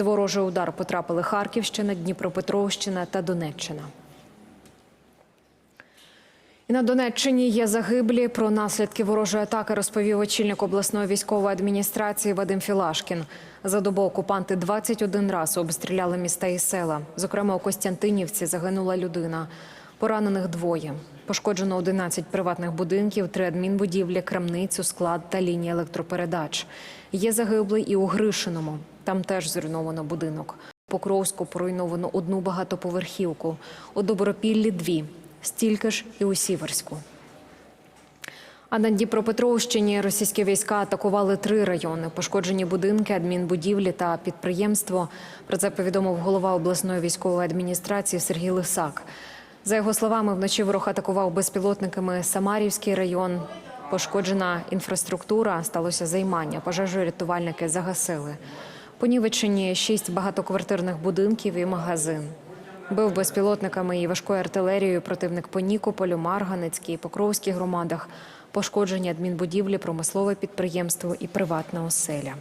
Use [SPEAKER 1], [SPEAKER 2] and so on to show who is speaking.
[SPEAKER 1] Ворожий удар потрапили Харківщина, Дніпропетровщина та Донеччина. І на Донеччині є загиблі. Про наслідки ворожої атаки розповів очільник обласної військової адміністрації Вадим Філашкін. За добу окупанти 21 раз обстріляли міста і села. Зокрема, у Костянтинівці загинула людина. Поранених двоє. Пошкоджено 11 приватних будинків, три адмінбудівлі, крамницю, склад та лінії електропередач. Є загиблий і у Гришиному. Там теж зруйновано будинок. У Покровську поруйновано одну багатоповерхівку. У Добропіллі – дві. Стільки ж і у Сіверську. А на Дніпропетровщині російські війська атакували три райони: пошкоджені будинки, адмінбудівлі та підприємство. Про це повідомив голова обласної військової адміністрації Сергій Лисак. За його словами, вночі ворог атакував безпілотниками Самарівський район. Пошкоджена інфраструктура, сталося займання. Пожежу рятувальники загасили. Понівечені шість багатоквартирних будинків і магазин. Бив безпілотниками і важкою артилерією противник по Нікополю, Марганецькій, Покровській громадах. Пошкоджені адмінбудівлі, промислове підприємство і приватна оселя.